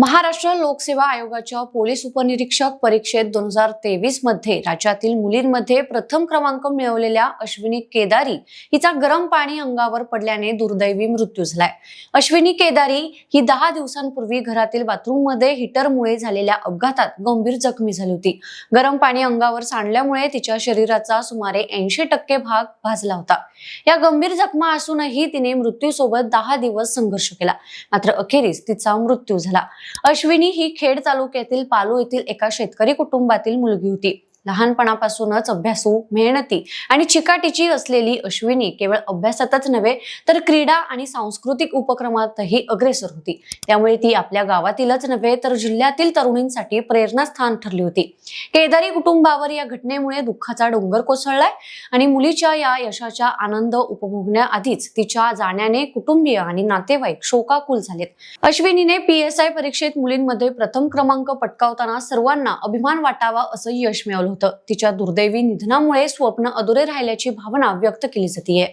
महाराष्ट्र लोकसेवा आयोगाच्या पोलीस उपनिरीक्षक परीक्षेत दोन हजार तेवीसमध्ये राज्यातील मुलींमध्ये प्रथम क्रमांक मिळवलेल्या अश्विनी केदारी हिचा गरम पाणी अंगावर पडल्याने दुर्दैवी मृत्यू झालाय. अश्विनी केदारी ही दहा दिवसांपूर्वी घरातील बाथरूममध्ये हिटरमुळे झालेल्या अपघातात गंभीर जखमी झाली होती. गरम पाणी अंगावर सांडल्यामुळे तिच्या शरीराचा सुमारे ऐंशी टक्के भाग भाजला होता. या गंभीर जखमा असूनही तिने मृत्यूसोबत दहा दिवस संघर्ष केला. मात्र अखेरीस तिचा मृत्यू झाला. अश्विनी ही खेड तालुक्यातील पालू येथील एका शेतकरी कुटुंबातील मुलगी होती. लहानपणापासूनच अभ्यासू मेहनती आणि चिकाटीची असलेली अश्विनी केवळ अभ्यासातच नव्हे तर क्रीडा आणि सांस्कृतिक उपक्रमातही अग्रेसर होती. त्यामुळे ती आपल्या गावातीलच नव्हे तर जिल्ह्यातील तरुणींसाठी प्रेरणास्थान ठरली होती. केदारी कुटुंबावर या घटनेमुळे दुःखाचा डोंगर कोसळलाय आणि मुलीच्या या यशाच्या आनंद उपभोगण्याआधीच तिच्या जाण्याने कुटुंबीय आणि नातेवाईक शोकाकुल झालेत. अश्विनीने पीएसआय परीक्षेत मुलींमध्ये प्रथम क्रमांक पटकावताना सर्वांना अभिमान वाटावा असं यश मिळवलं होतं. तिच्या दुर्दैवी निधनामुळे स्वप्न अधुरे राहिल्याची भावना व्यक्त केली जातीये.